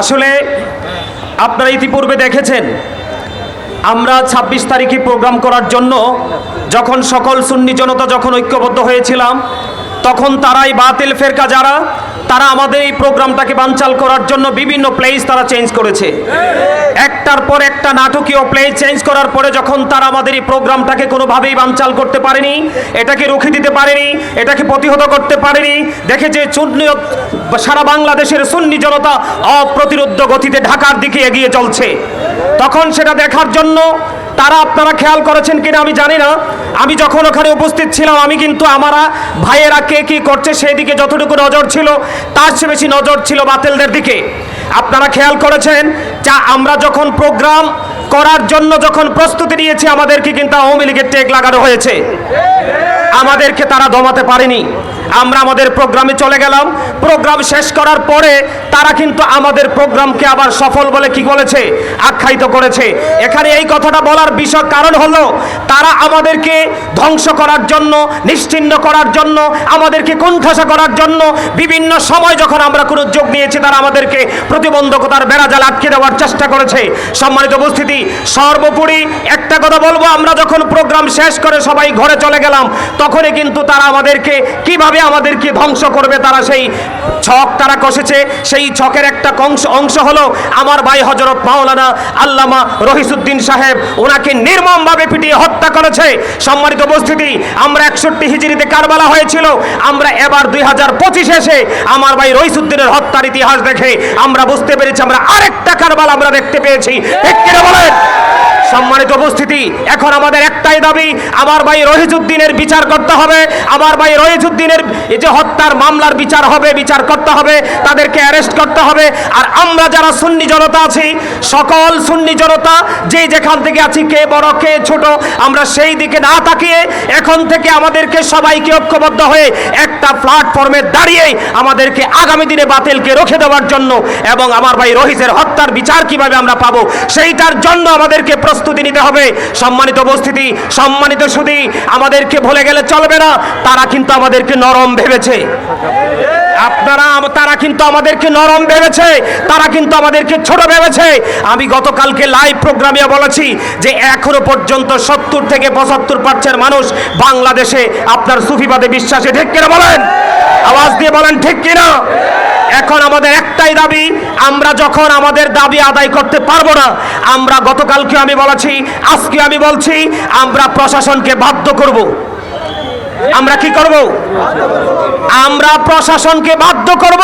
আসলে আপনারা ইতিপূর্বে দেখেছেন, আমরা ২৬ তারিখে প্রোগ্রাম করার জন্য যখন সকল সুন্নি জনতা যখন ঐক্যবদ্ধ হয়েছিলাম, তখন তারাই বাতিল ফেরকা যারা তারা আমাদের এই প্রোগ্রামটাকে বানচাল করার জন্য বিভিন্ন প্লেস তারা চেঞ্জ করেছে। একটার পর একটা নাটকীয় প্লে চেঞ্জ করার পরে যখন তারা আমাদের এই প্রোগ্রামটাকে কোনোভাবেই বানচাল করতে পারেনি, এটাকে রুখে দিতে পারেনি, এটাকে প্রতিহত করতে পারেনি দেখেছে চূর্ণ সারা বাংলাদেশের সুন্নি জনতা অপ্রতিরোধ গতিতে ঢাকার দিকে এগিয়ে চলছে। তখন সেটা দেখার জন্য তারা আপনারা খেয়াল করেছেন কিনা আমি জানি না। আমি যখন ওখানে উপস্থিত ছিলাম, আমি কিন্তু আমারা ভাইয়েরা কে কি করছে সেই দিকে যতটুকু নজর ছিল, তার চেয়ে বেশি নজর ছিল বাতিলদের দিকে। আপনারা খেয়াল করেছেন? যা আমরা যখন প্রোগ্রাম করার জন্য যখন প্রস্তুতি নিয়েছি, আমাদেরকে কিন্তু আওয়ামী লীগের টেক লাগানো হয়েছে। আমাদেরকে তারা দমাতে পারেনি। আমরা আমাদের প্রোগ্রামে চলে গেলাম। প্রোগ্রাম শেষ করার পরে তারা কিন্তু আমাদের প্রোগ্রামকে আবার সফল বলে কি বলেছে? আখ্যায়িত করেছে। এখানে এই কথাটা বলার বিষয় কারণ হলো, তারা আমাদেরকে ধ্বংস করার জন্য, নিশ্চিন্ন করার জন্য, আমাদেরকে কোণঠাসা করার জন্য বিভিন্ন সময় যখন আমরা কোনো যোগ নিয়েছি, তারা আমাদেরকে প্রতিবন্ধকতার বেড়াজাল আটকে দেওয়ার চেষ্টা করেছে। সম্মানিত উপস্থিতি, সর্বোপরি একটা কথা বলব, আমরা যখন প্রোগ্রাম শেষ করে সবাই ঘরে চলে গেলাম, তখনই কিন্তু তারা আমাদেরকে কীভাবে আমাদেরকে ধ্বংস করবে, তারা সেই ছক তারা কষেছে। সেই ছকের একটা অংশ অংশ হলো আমার ভাই হজরত মাওলানা আল্লামা রহিসুদ্দিন সাহেব। ওনাকে নির্মমভাবে পিটিয়ে হত্যা করেছে। সম্মানিত উপস্থিতি, আমরা একষট্টি হিজড়িতে কারবালা হয়েছিল। আমরা এবার দুই হাজার পঁচিশে এসে আমার ভাই রহিসুদ্দিনের হত্যার ইতিহাস দেখে আমরা বুঝতে পেরেছি, আমরা আরেকটা কারবালা আমরা দেখতে পেয়েছি। ঠিক বলেন? সম্মানিত উপস্থিতি এখন আমাদের একটাই দাবি, আমার ভাই রহিজুদ্দিনের বিচার করতে হবে, আমার ভাই রহিজুদ্দিনের যে হত্যার মামলার বিচার হবে, বিচার করতে হবে, তাদেরকে অ্যারেস্ট করতে হবে। আর আমরা যারা সুন্নি জনতা আছি, সকল সুন্নি জনতা, যে যেখান থেকে আছি, কে বড়, কে ছোট, আমরা সেই দিকে না তাকিয়ে এখন থেকে আমাদেরকে সবাইকে ঐক্যবদ্ধ হয়ে একটা প্ল্যাটফর্মে দাঁড়িয়ে আমাদেরকে আগামী দিনে বাতিলকে রুখে দেওয়ার জন্য এবং আমার ভাই রহিজের হত্যার বিচার কীভাবে আমরা পাবো, সেইটার জন্য আমাদেরকে প্রস্তুতি নিতে হবে। সম্মানিত উপস্থিতি, সম্মানিত সুদী, আমাদেরকে ভুলে গেলে চলবে না। তারা কিন্তু আমাদেরকে নরম ভেবেছে। আপনারা, তারা কিন্তু আমাদেরকে নরম ভেবেছে। তারা কিন্তু আমাদেরকে ছোট ভেবেছে। আমি গতকালকে লাইভ প্রোগ্রামে বলেছি যে এখনও পর্যন্ত সত্তর থেকে পঁচাত্তর পার্সেন্ট মানুষ বাংলাদেশে আপনার সুফিবাদে বিশ্বাসে ঠিক কিনা বলেন? আওয়াজ দিয়ে বলেন ঠিক কিনা? এখন আমাদের একটাই দাবি, আমরা যখন আমাদের দাবি আদায় করতে পারব না, আমরা গতকালকে আমি বলেছি, আজকে আমি বলছি, আমরা প্রশাসনকে বাধ্য করব। আমরা কি করব? আমরা প্রশাসনকে বাধ্য করব।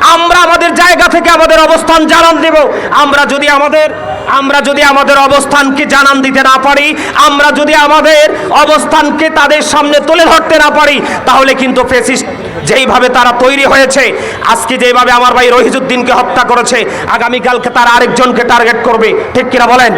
আমরা আমাদের জায়গা থেকে আমাদের অবস্থান জানান দেব। আমরা যদি আমাদের, আমরা যদি আমাদের অবস্থানকে জানান দিতে না পারি, আমরা যদি আমাদের অবস্থানকে তাদের সামনে তুলে ধরতে না পারি, তাহলে কিন্তু ফেসিস্ট যেইভাবে তারা তৈরি হয়েছে, আজকে যেভাবে আমার ভাই রহিজুদ্দিনকে হত্যা করেছে, আগামীকালকে তারা আরেকজনকে টার্গেট করবে। ঠিক কিনা বলেন?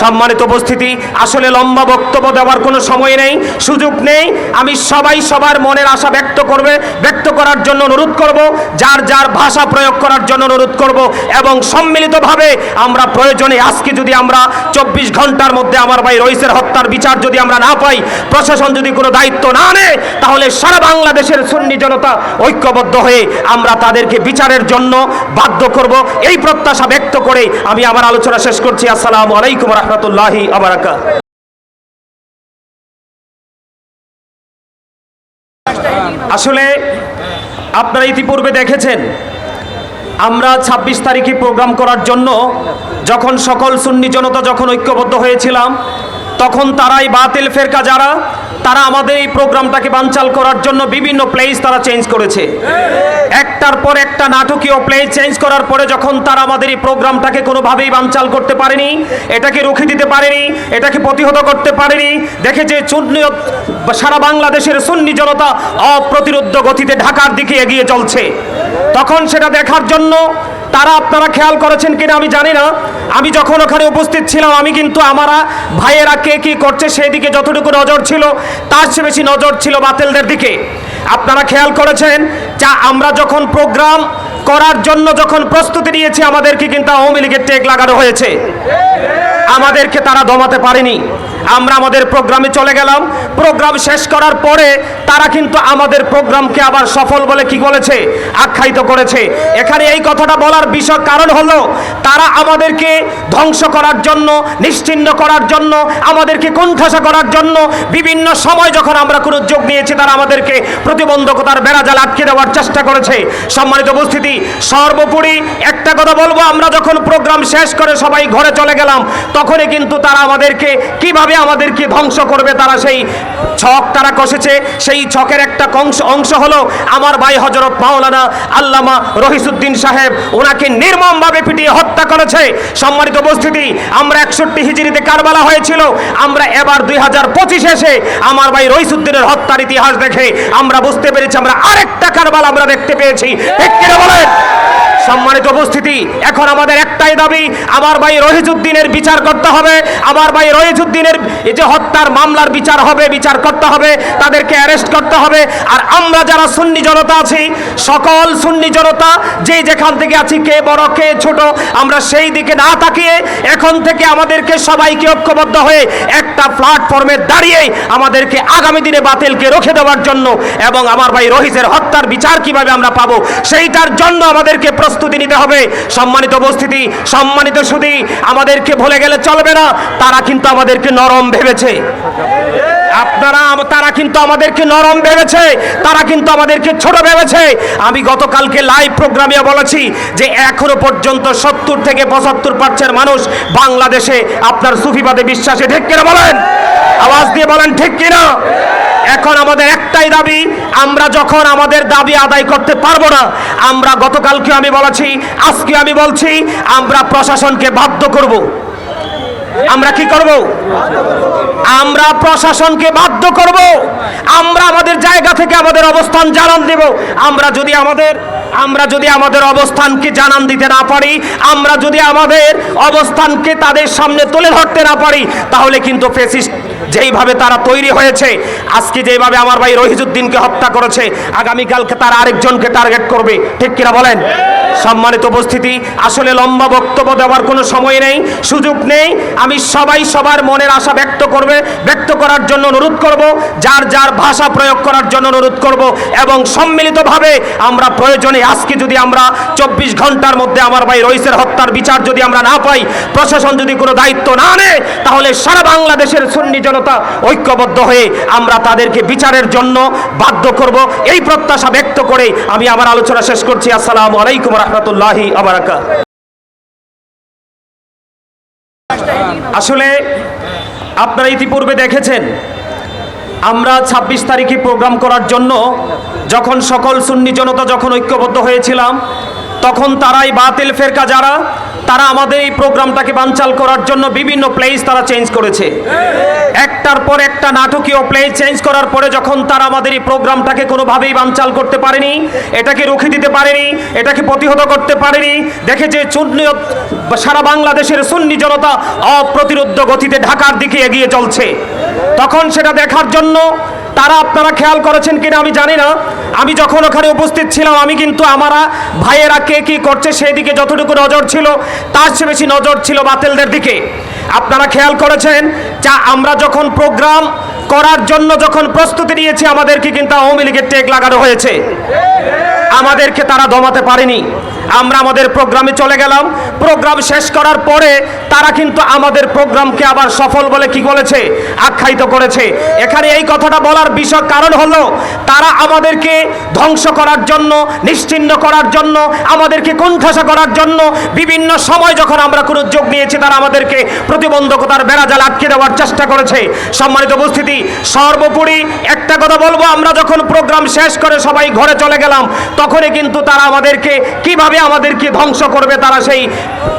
সম্মানিত উপস্থিতি, আসলে লম্বা বক্তব্য দেওয়ার কোনো সময় নেই, সুযোগ নেই। আমি সবাই সবার মনের আশা ব্যক্ত করবে, ব্যক্ত করার জন্য অনুরোধ করব, যার যার ভাষা প্রয়োগ করার জন্য অনুরোধ করব, এবং সম্মিলিতভাবে আমরা প্রয়োজনে, আজকে যদি আমরা চব্বিশ ঘণ্টার মধ্যে আমার ভাই রইসের হত্যার বিচার যদি আমরা না পাই, প্রশাসন যদি কোনো দায়িত্ব না নেয়, তাহলে সারা বাংলাদেশের সুন্নি জনতা ঐক্যবদ্ধ হয়ে আমরা তাদেরকে বিচারের জন্য বাধ্য করব। এই প্রত্যাশা ব্যক্ত করে আমি আমার আলোচনা শেষ করছি। আসসালামু আলাইকুম আসলে আপনারা ইতিপূর্বে দেখেছেন, আমরা ২৬ তারিখে প্রোগ্রাম করার জন্য যখন সকল সুন্নি জনতা যখন ঐক্যবদ্ধ হয়েছিলাম, তখন তারাই বাতিল ফেরকা যারা তারা আমাদের এই প্রোগ্রামটাকে বানচাল করার জন্য বিভিন্ন প্লেস তারা চেঞ্জ করেছে। একটার পর একটা নাটকীয় প্লে চেঞ্জ করার পরে যখন তারা আমাদের এই প্রোগ্রামটাকে কোনোভাবেই বানচাল করতে পারেনি, এটাকে রুখে দিতে পারেনি, এটাকে প্রতিহত করতে পারেনি দেখেছে চূর্ণ সারা বাংলাদেশের সুন্নি জনতা অপ্রতিরোধ গতিতে ঢাকার দিকে এগিয়ে চলছে। তখন সেটা দেখার জন্য তারা আপনারা খেয়াল করেছেন কিনা আমি জানি না। আমি যখন ওখানে উপস্থিত ছিলাম, আমি কিন্তু আমারা ভাইয়েরা কে কি করছে সেই দিকে যতটুকু নজর ছিল, তার চেয়ে বেশি নজর ছিল বাতিলদের দিকে। আপনারা খেয়াল করেছেন? যা আমরা যখন প্রোগ্রাম করার জন্য যখন প্রস্তুতি নিয়েছি, আমাদেরকে কিন্তু আওয়ামী লীগের টেক লাগানো হয়েছে। আমাদেরকে তারা দমাতে পারেনি। আমরা আমাদের প্রোগ্রামে চলে গেলাম। প্রোগ্রাম শেষ করার পরে তারা কিন্তু আমাদের প্রোগ্রামকে আবার সফল বলে কি বলেছে? আখ্যায়িত করেছে। এখানে এই কথাটা বলার বিষয় কারণ হলো, তারা আমাদেরকে ধ্বংস করার জন্য, নিশ্চিন্ন করার জন্য, আমাদেরকে কোণঠাসা করার জন্য বিভিন্ন সময় যখন আমরা কোনো যোগ নিয়েছি, তারা আমাদেরকে প্রতিবন্ধকতার বেড়াজাল আটকে দেওয়ার চেষ্টা করেছে। সম্মানিত উপস্থিতি, সর্বোপরি একটা কথা বলব, আমরা যখন প্রোগ্রাম শেষ করে সবাই ঘরে চলে গেলাম, তখনই কিন্তু তারা আমাদেরকে কীভাবে আমাদেরকে ধ্বংস করবে, তারা সেই ছক তারা কষেছে। সেই ছকের একটা অংশ অংশ হলো আমার ভাই হজরত মাওলানা আল্লামা রহিসুদ্দিন সাহেব। ওনাকে নির্মমভাবে পিটিয়ে হত্যা করেছে। সম্মানিত উপস্থিতি, আমরা একষট্টি হিজড়িতে কারবালা হয়েছিল। আমরা এবার দুই হাজার পঁচিশে এসে আমার ভাই রহিসুদ্দিনের হত্যার ইতিহাস দেখে আমরা বুঝতে পেরেছি, আমরা আরেকটা কারবালা আমরা দেখতে পেয়েছি। বলেন? সম্মানিত উপস্থিতি, এখন আমাদের একটাই দাবি, আমার ভাই রহিজুদ্দিনের বিচার করতে হবে, আমার ভাই রহিজুদ্দিনের যে হত্যার মামলার বিচার হবে, বিচার করতে হবে, তাদেরকে অ্যারেস্ট করতে হবে, আর আমরা যারা সুন্নি জনতা আছি, সকল সুন্নি জনতা যে যেখান থেকে আছি, কে বড়, কে ছোট, আমরা সেই দিকে না তাকিয়ে এখন থেকে আমাদেরকে সবাইকে ঐক্যবদ্ধ হয়ে একটা প্ল্যাটফর্মে দাঁড়িয়ে আমাদেরকে আগামী দিনে বাতিলকে রুখে দেওয়ার জন্য এবং আমার ভাই রহিজের হত্যার বিচার কীভাবে আমরা পাবো, সেইটার জন্য আমাদেরকে প্রস্তুতি নিতে হবে। সম্মানিত উপস্থিতি, সম্মানিত সুদী, আমাদেরকে ভুলে গেলে চলবে না। তারা কিন্তু আমাদেরকে নরম ভেবেছে। আপনারা তারা কিন্তু আমাদেরকে নরম ভেবেছে। তারা কিন্তু আমাদেরকে ছোট ভেবেছে। আমি গতকালকে লাইভ প্রোগ্রামে বলেছি যে এখনও পর্যন্ত সত্তর থেকে পঁচাত্তর পার্সেন্ট মানুষ বাংলাদেশে আপনার সুফিবাদে বিশ্বাসে ঠিক কিনা বলেন? আওয়াজ দিয়ে বলেন ঠিক কিনা? এখন আমাদের একটাই দাবি, আমরা যখন আমাদের দাবি আদায় করতে পারব না, আমরা গতকালকে আমি বলেছি, আজকে আমি বলছি, আমরা প্রশাসনকে বাধ্য করব। আমরা কি করব? আমরা প্রশাসনকে বাধ্য করব। আমরা আমাদের জায়গা থেকে আমাদের অবস্থান জানান দেব। আমরা যদি আমাদের, আমরা যদি আমাদের অবস্থানকে জানান দিতে না পারি, আমরা যদি আমাদের অবস্থানকে তাদের সামনে তুলে ধরতে না পারি, তাহলে কিন্তু ফেসিস্ট যেইভাবে তারা তৈরি হয়েছে, আজকে যেভাবে আমার ভাই রহিজুদ্দিনকে হত্যা করেছে, আগামীকালকে তার আরেকজনকে টার্গেট করবে। ঠিক কিনা বলেন? সম্মানিত উপস্থিতি, আসলে লম্বা বক্তব্য দেওয়ার কোনো সময় নেই, সুযোগ নেই। আমি সবাই সবার মনের আশা ব্যক্ত করবে, ব্যক্ত করার জন্য অনুরোধ করব, যার যার ভাষা প্রয়োগ করার জন্য অনুরোধ করব, এবং সম্মিলিতভাবে আমরা প্রয়োজনে, আজকে যদি আমরা চব্বিশ ঘণ্টার মধ্যে আমার ভাই রইসের হত্যার বিচার যদি আমরা না পাই, প্রশাসন যদি কোনো দায়িত্ব না নেয়, তাহলে সারা বাংলাদেশের সুন্নি জনতা ঐক্যবদ্ধ হয়ে আমরা তাদেরকে বিচারের জন্য বাধ্য করব। এই প্রত্যাশা ব্যক্ত করে আমি আমার আলোচনা শেষ করছি। আসসালামু আলাইকুম আসলে আপনারা ইতিপূর্বে দেখেছেন, আমরা ২৬ তারিখে প্রোগ্রাম করার জন্য যখন সকল সুন্নি জনতা যখন ঐক্যবদ্ধ হয়েছিলাম তখন তারাই বাতিল ফেরকা যারা, তারা আমাদের এই প্রোগ্রামটাকে বানচাল করার জন্য বিভিন্ন প্লেস তারা চেঞ্জ করেছে। একটার পর একটা নাটকীয় প্লে চেঞ্জ করার পরে যখন তারা আমাদের এই প্রোগ্রামটাকে কোনোভাবেই বানচাল করতে পারেনি, এটাকে রুখে দিতে পারেনি, এটাকে প্রতিহত করতে পারেনি, দেখে যে সুন্নি সারা বাংলাদেশের সুন্নি জনতা অপ্রতিরোধ গতিতে ঢাকার দিকে এগিয়ে চলছে। তখন সেটা দেখার জন্য তারা আপনারা খেয়াল করেছেন কিনা আমি জানি না। আমি যখন ওখানে উপস্থিত ছিলাম, আমি কিন্তু আমারা ভাইয়েরা কে কি করছে সেই দিকে যতটুকু নজর ছিল, তার চেয়ে বেশি নজর ছিল বাতিলদের দিকে। আপনারা খেয়াল করেছেন? যা আমরা যখন প্রোগ্রাম করার জন্য যখন প্রস্তুতি নিয়েছি, আমাদেরকে কিন্তু আওয়ামী লীগের টেক লাগানো হয়েছে। আমাদেরকে তারা দমাতে পারেনি। আমরা আমাদের প্রোগ্রামে চলে গেলাম। প্রোগ্রাম শেষ করার পরে তারা কিন্তু আমাদের প্রোগ্রামকে আবার সফল বলে কি বলেছে? আখ্যায়িত করেছে। এখানে এই কথাটা বলার বিষয় কারণ হলো, তারা আমাদেরকে ধ্বংস করার জন্য, নিশ্চিন্ন করার জন্য, আমাদেরকে কোণঠাসা করার জন্য বিভিন্ন সময় যখন আমরা কোনো যোগ নিয়েছি, তারা আমাদেরকে প্রতিবন্ধকতার বেড়াজাল আটকে দেওয়ার চেষ্টা করেছে। সম্মানিত উপস্থিতি, সর্বোপরি একটা কথা বলব, আমরা যখন প্রোগ্রাম শেষ করে সবাই ঘরে চলে গেলাম, তখনই কিন্তু তারা আমাদেরকে কীভাবে আমাদেরকে ধ্বংস করবে, তারা সেই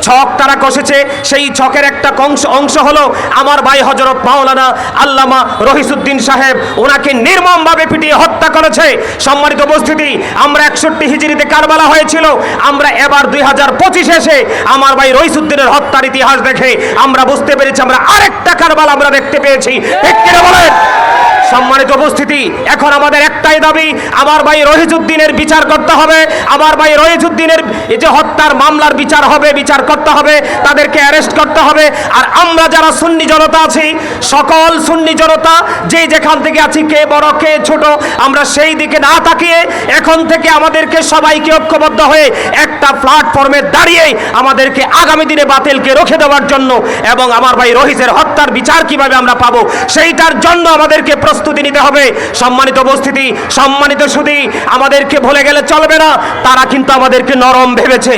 ছক তারা কষেছে। সেই ছকের একটা অংশ অংশ হলো আমার ভাই হজরত মাওলানা আল্লামা রহিসুদ্দিন সাহেব। ওনাকে নির্মমভাবে পিটিয়ে হত্যা করেছে। সম্মানিত উপস্থিতি, আমরা একষট্টি হিজড়িতে কারবালা হয়েছিল। আমরা এবার দুই হাজার পঁচিশে এসে আমার ভাই রহিসুদ্দিনের হত্যার ইতিহাস দেখে আমরা বুঝতে পেরেছি, আমরা আরেকটা কারবালা আমরা দেখতে পেয়েছি। ঠিক কিনা বলেন? সম্মানিত উপস্থিতি, এখন আমাদের একটাই দাবি আমার ভাই রহিজুদ্দিনের বিচার করতে হবে আমার ভাই রহিজুদ্দিনের যে হত্যার মামলার বিচার হবে, বিচার করতে হবে, তাদেরকে অ্যারেস্ট করতে হবে, আর আমরা যারা সুন্নি জনতা আছি, সকল সুন্নি জনতা যে যেখান থেকে আছি, কে বড়, কে ছোট, আমরা সেই দিকে না তাকিয়ে এখন থেকে আমাদেরকে সবাইকে ঐক্যবদ্ধ হয়ে একটা প্ল্যাটফর্মে দাঁড়িয়ে আমাদেরকে আগামী দিনে বাতিলকে রুখে দেওয়ার জন্য এবং আমার ভাই রহিসের হত্যার বিচার কীভাবে আমরা পাবো, সেইটার জন্য আমাদেরকে প্রস্তুতি নিতে হবে। সম্মানিত উপস্থিতি, সম্মানিত সুদী আমাদেরকে ভুলে গেলে চলবে না। তারা কিন্তু আমাদেরকে নরম ভেবেছে।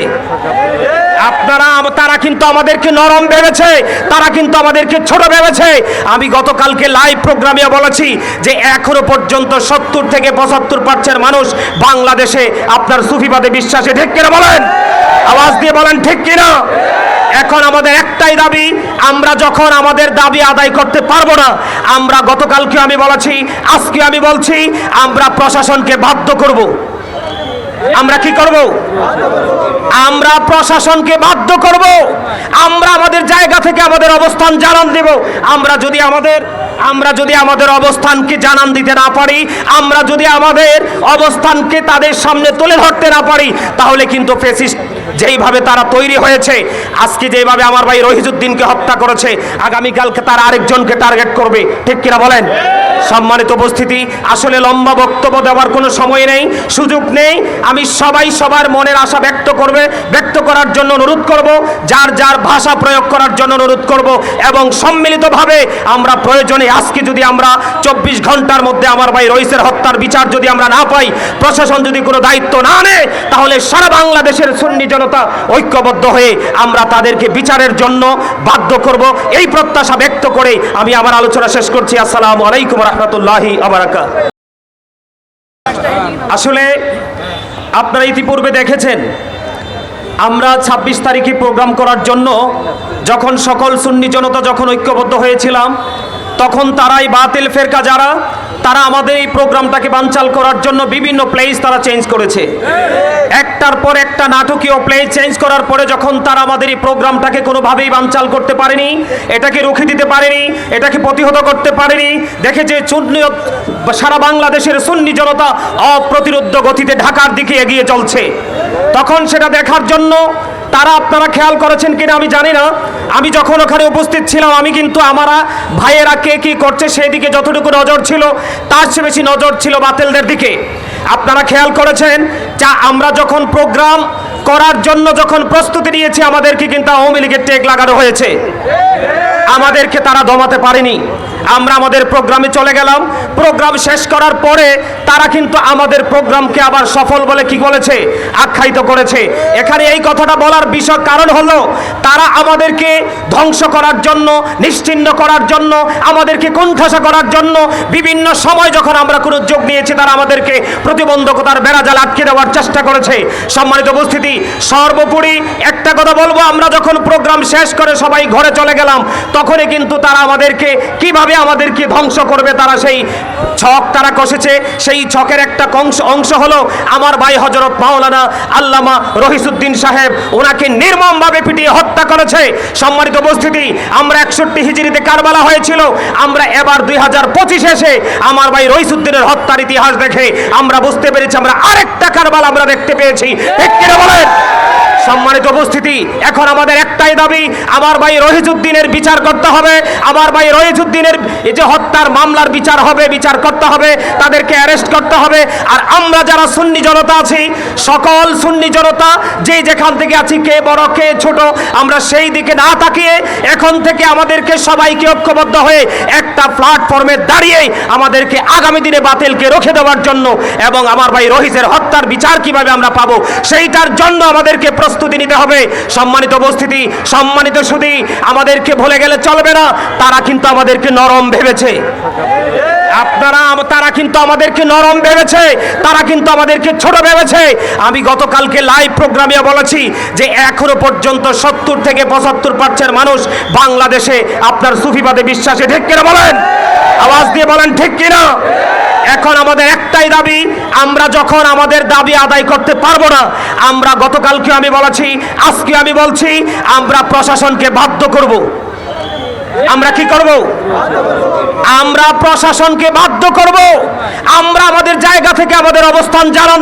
আপনারা তারা কিন্তু আমাদেরকে নরম ভেবেছে। তারা কিন্তু আমাদেরকে ছোট ভেবেছে। আমি গতকালকে লাইভ প্রোগ্রামে বলেছি যে এখনও পর্যন্ত সত্তর থেকে পঁচাত্তর পার্সেন্ট মানুষ বাংলাদেশে আপনার সুফিবাদে বিশ্বাসে ঠিক কিনা বলেন। আওয়াজ দিয়ে বলেন, ঠিক কিনা? এখন আমাদের একটাই দাবি, আমরা যখন আমাদের দাবি আদায় করতে পারব না, আমরা গতকালকে আমি বলেছি, আজকে আমি বলছি, আমরা প্রশাসনকে বাধ্য করব। আমরা কি করব? আমরা প্রশাসনকে বাধ্য করব। আমরা আমাদের জায়গা থেকে আমাদের অবস্থান জানান দেব। আমরা যদি আমাদের, আমরা যদি আমাদের অবস্থানকে জানান দিতে না পারি, আমরা যদি আমাদের অবস্থানকে তাদের সামনে তুলে ধরতে না পারি, তাহলে কিন্তু ফেসিস্ট যেইভাবে তারা তৈরি হয়েছে, আজকে যেভাবে আমার ভাই রহিজুদ্দিনকে হত্যা করেছে, আগামীকালকে তার আরেকজনকে টার্গেট করবে। ঠিক কিনা বলেন? সম্মানিত উপস্থিতি, আসলে লম্বা বক্তব্য দেওয়ার কোনো সময় নেই, সুযোগ নেই। আমি সবাই সবার মনের আশা ব্যক্ত করবে, ব্যক্ত করার জন্য অনুরোধ করব, যার যার ভাষা প্রয়োগ করার জন্য অনুরোধ করব, এবং সম্মিলিতভাবে আমরা প্রয়োজনে, আজকে যদি আমরা চব্বিশ ঘণ্টার মধ্যে আমার ভাই রইসের হত্যার বিচার যদি আমরা না পাই, প্রশাসন যদি কোনো দায়িত্ব না নেয়, তাহলে সারা বাংলাদেশের সুন্নি জনতা ঐক্যবদ্ধ হয়ে আমরা তাদেরকে বিচারের জন্য বাধ্য করব। এই প্রত্যাশা ব্যক্ত করে আমি আমার আলোচনা শেষ করছি। আসসালামু আলাইকুম রহমতুল্লাহি আবরাকা আসলে আপনারা ইতিপূর্বে দেখেছেন, আমরা ২৬ তারিখে প্রোগ্রাম করার জন্য যখন সকল সুন্নি জনতা যখন ঐক্যবদ্ধ হয়েছিলাম, তখন তারাই বাতিল ফেরকা যারা তারা আমাদের এই প্রোগ্রামটাকে বানচাল করার জন্য বিভিন্ন প্লেস তারা চেঞ্জ করেছে। একটার পর একটা নাটকীয় প্লে চেঞ্জ করার পরে যখন তারা আমাদের এই প্রোগ্রামটাকে কোনোভাবেই বানচাল করতে পারেনি, এটাকে রুখে দিতে পারেনি, এটাকে প্রতিহত করতে পারেনি দেখেছে চূর্ণ সারা বাংলাদেশের সুন্নি জনতা অপ্রতিরোধ গতিতে ঢাকার দিকে এগিয়ে চলছে। তখন সেটা দেখার জন্য তারা আপনারা খেয়াল করেছেন কিনা আমি জানি না। আমি যখন ওখানে উপস্থিত ছিলাম, আমি কিন্তু আমারা ভাইয়েরা কে কি করছে সেই দিকে যতটুকু নজর ছিল, তার চেয়ে বেশি নজর ছিল বাতিলদের দিকে। আপনারা খেয়াল করেছেন? যা আমরা যখন প্রোগ্রাম করার জন্য যখন প্রস্তুতি নিয়েছি, আমাদেরকে কিন্তু আওয়ামী লীগের টেক লাগানো হয়েছে। আমাদেরকে তারা দমাতে পারেনি। আমরা আমাদের প্রোগ্রামে চলে গেলাম। প্রোগ্রাম শেষ করার পরে তারা কিন্তু আমাদের প্রোগ্রামকে আবার সফল বলে কি বলেছে? আখ্যায়িত করেছে। এখানে এই কথাটা বলার বিষয় কারণ হলো, তারা আমাদেরকে ধ্বংস করার জন্য, নিশ্চিন্ন করার জন্য, আমাদেরকে কোণঠাসা করার জন্য বিভিন্ন সময় যখন আমরা কোনো যোগ নিয়েছি, তারা আমাদেরকে প্রতিবন্ধকতার বেড়াজাল আটকে দেওয়ার চেষ্টা করেছে। সম্মানিত উপস্থিতি, সর্বোপরি একটা কথা বলব, আমরা যখন প্রোগ্রাম শেষ করে সবাই ঘরে চলে গেলাম, তখনই কিন্তু তারা আমাদেরকে কীভাবে আমাদেরকে ধ্বংস করবে, তারা সেই ছক তারা কষেছে। সেই ছকের একটা অংশ অংশ হলো আমার ভাই হজরত মাওলানা আল্লামা রহিসুদ্দিন সাহেব। ওনাকে নির্মমভাবে পিটিয়ে হত্যা করেছে। সম্মানিত উপস্থিতি, আমরা একষট্টি হিজড়িতে কারবালা হয়েছিল। আমরা এবার দুই হাজার পঁচিশে এসে আমার ভাই রহিসুদ্দিনের হত্যার ইতিহাস দেখে আমরা বুঝতে পেরেছি, আমরা আরেকটা কারবালা আমরা দেখতে পেয়েছি। ঠিক কিনা বলেন? সম্মানিত উপস্থিতি, এখন আমাদের একটাই দাবি, আমার ভাই রহিজুদ্দিনের বিচার করতে হবে, আমার ভাই রহিজুদ্দিনের এই যে হত্যার মামলার বিচার হবে, বিচার করতে হবে, তাদেরকে অ্যারেস্ট করতে হবে, আর আমরা যারা সুন্নি জনতা আছি, সকল সুন্নি জনতা, যে যেখান থেকে আছি, কে বড়, কে ছোট, আমরা সেই দিকে না তাকিয়ে এখন থেকে আমাদেরকে সবাইকে ঐক্যবদ্ধ হয়ে একটা প্ল্যাটফর্মে দাঁড়িয়ে আমাদেরকে আগামী দিনে বাতিলকে রুখে দেওয়ার জন্য এবং আমার ভাই রহিসের হত্যার বিচার কীভাবে আমরা পাবো, সেইটার জন্য আমাদেরকে প্রস্তুতি নিতে হবে। সম্মানিত উপস্থিতি, সম্মানিত সুদী, আমাদেরকে ভুলে গেলে চলবে না। তারা কিন্তু আমাদেরকে নরম ভেবেছে। আপনারা তারা কিন্তু আমাদেরকে নরম ভেবেছে। তারা কিন্তু আমাদেরকে ছোট ভেবেছে। আমি গতকালকে লাইভ প্রোগ্রামে বলেছি যে এখনও পর্যন্ত সত্তর থেকে পঁচাত্তর পার্সেন্ট মানুষ বাংলাদেশে আপনার সুফিবাদে বিশ্বাসে। ঠিক কিনা বলেন? আওয়াজ দিয়ে বলেন, ঠিক কিনা? এখন আমাদের একটাই দাবি আমরা যখন আমাদের দাবি আদায় করতে পারব না, আমরা গতকালকে আমি বলেছি, আজকে আমি বলছি, আমরা প্রশাসনকে বাধ্য করব। আমরা কি করব? আমরা প্রশাসনকে বাধ্য করব। আমরা আমাদের জায়গা থেকে আমাদের অবস্থান জানান।